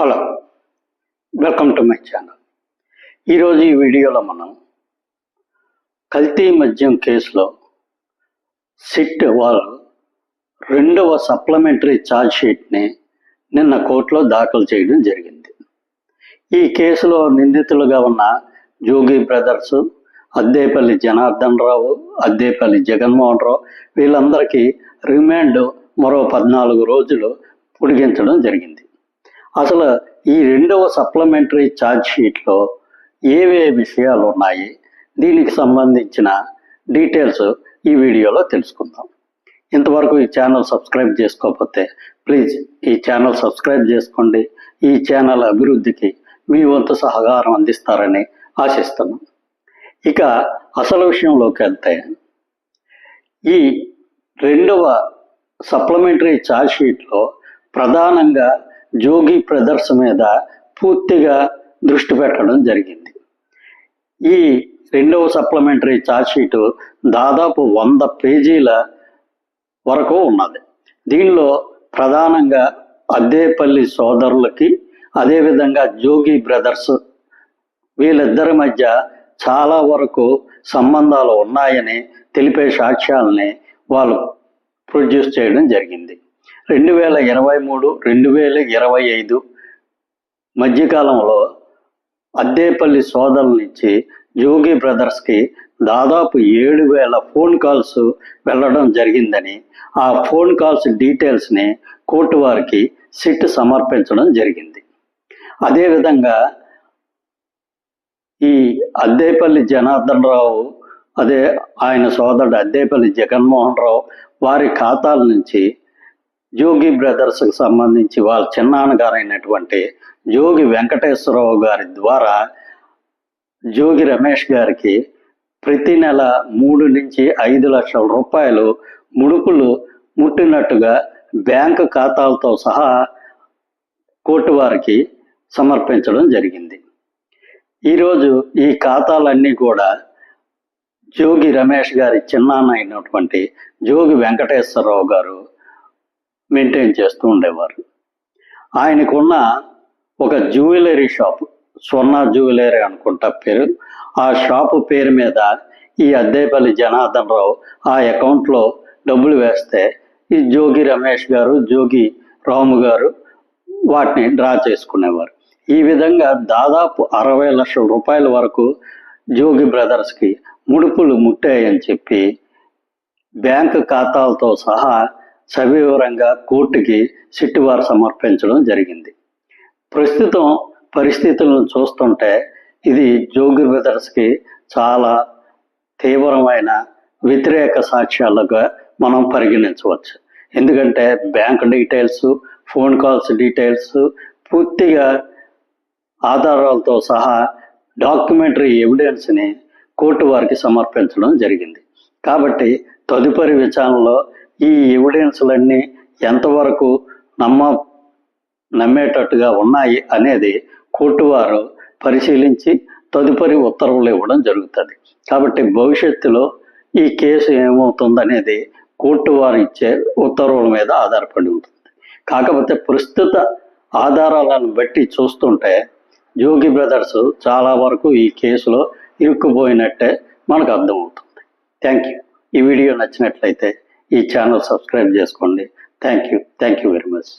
Hello welcome to my channel. ఈరోజు ఈ వీడియోలో మనం కల్తీ మద్యం కేసులో సిట్ వాళ్ళు రెండవ సప్లిమెంటరీ ఛార్జ్ షీట్ని నిన్న కోర్టులో దాఖలు చేయడం జరిగింది. ఈ కేసులో నిందితులుగా ఉన్న జోగి బ్రదర్స్ అద్దేపల్లి జనార్దన్ రావు అద్దేపల్లి జగన్మోహన్ రావు వీళ్ళందరికీ రిమాండ్ మరో పద్నాలుగు రోజులు పొడిగించడం జరిగింది. అసలు ఈ రెండవ సప్లిమెంటరీ ఛార్జ్ షీట్లో ఏవే విషయాలు ఉన్నాయి దీనికి సంబంధించిన డీటెయిల్స్ ఈ వీడియోలో తెలుసుకుందాం. ఇంతవరకు ఈ ఛానల్ సబ్స్క్రైబ్ చేసుకోకపోతే ప్లీజ్ ఈ ఛానల్ సబ్స్క్రైబ్ చేసుకోండి. ఈ ఛానల్ అభివృద్ధికి మీ వంతు సహకారం అందిస్తారని ఆశిస్తున్నాం. ఇక అసలు విషయంలోకి వెళ్తే ఈ రెండవ సప్లిమెంటరీ ఛార్జ్ షీట్లో ప్రధానంగా జోగి బ్రదర్స్ మీద పూర్తిగా దృష్టి పెట్టడం జరిగింది. ఈ రెండవ సప్లిమెంటరీ చార్జ్షీటు దాదాపు వంద పేజీల వరకు ఉన్నది. దీనిలో ప్రధానంగా అద్దేపల్లి సోదరులకి అదేవిధంగా జోగి బ్రదర్స్ వీళ్ళిద్దరి మధ్య చాలా వరకు సంబంధాలు ఉన్నాయని తెలిపే సాక్ష్యాలని వాళ్ళు ప్రొడ్యూస్ చేయడం జరిగింది. రెండు వేల ఇరవై మూడు రెండు వేల ఇరవై ఐదు మధ్యకాలంలో అద్దేపల్లి సోదరుల నుంచి జోగి బ్రదర్స్కి దాదాపు ఏడు వేల ఫోన్ కాల్స్ వెళ్ళడం జరిగిందని ఆ ఫోన్ కాల్స్ డీటెయిల్స్ని కోర్టు వారికి సిట్ సమర్పించడం జరిగింది. అదేవిధంగా ఈ అద్దేపల్లి జనార్దన్ రావు అదే ఆయన సోదరుడు అద్దేపల్లి జగన్మోహన్ రావు వారి ఖాతాల నుంచి జోగి బ్రదర్స్కి సంబంధించి వాళ్ళ చిన్నాన్నగారైనటువంటి జోగి వెంకటేశ్వరరావు గారి ద్వారా జోగి రమేష్ గారికి ప్రతి నెల మూడు నుంచి ఐదు లక్షల రూపాయలు ముడుపులు ముట్టినట్టుగా బ్యాంకు ఖాతాలతో సహా కోర్టు వారికి సమర్పించడం జరిగింది. ఈరోజు ఈ ఖాతాలన్నీ కూడా జోగి రమేష్ గారి చిన్నాన్న అయినటువంటి జోగి వెంకటేశ్వరరావు గారు మెయింటైన్ చేస్తూ ఉండేవారు. ఆయనకున్న ఒక జ్యువెలరీ షాప్ స్వర్ణ జ్యువెలరీ అనుకుంటా పేరు ఆ షాపు పేరు మీద ఈ అద్దేపల్లి జనార్దన్ రావు ఆ అకౌంట్లో డబ్బులు వేస్తే ఈ జోగి రమేష్ గారు జోగి రాము గారు వాటిని డ్రా చేసుకునేవారు. ఈ విధంగా దాదాపు అరవై లక్షల రూపాయల వరకు జోగి బ్రదర్స్కి ముడుపులు ముట్టాయని చెప్పి బ్యాంకు ఖాతాలతో సహా సవివరంగా కోర్టుకి సిట్టివారు సమర్పించడం జరిగింది. ప్రస్తుతం పరిస్థితులను చూస్తుంటే ఇది జోగి బ్రదర్స్కి చాలా తీవ్రమైన వ్యతిరేక సాక్ష్యాలుగా మనం పరిగణించవచ్చు. ఎందుకంటే bank details phone calls details పూర్తిగా ఆధారాలతో సహా డాక్యుమెంటరీ ఎవిడెన్స్ని కోర్టు వారికి సమర్పించడం జరిగింది. కాబట్టి తదుపరి విచారణలో ఈ ఎవిడెన్స్లన్నీ ఎంతవరకు నమ్మ నమ్మేటట్టుగా ఉన్నాయి అనేది కోర్టు వారు పరిశీలించి తదుపరి ఉత్తర్వులు ఇవ్వడం జరుగుతుంది. కాబట్టి భవిష్యత్తులో ఈ కేసు ఏమవుతుందనేది కోర్టు వారు ఇచ్చే ఉత్తర్వుల మీద ఆధారపడి ఉంటుంది. కాకపోతే ప్రస్తుత ఆధారాలను బట్టి చూస్తుంటే జోగి బ్రదర్స్ చాలా వరకు ఈ కేసులో ఇరుక్కుపోయినట్టే మనకు అర్థమవుతుంది. Thank you. ఈ వీడియో నచ్చినట్లయితే ఈ ఛానల్ సబ్స్క్రైబ్ చేసుకోండి. Thank you thank you very much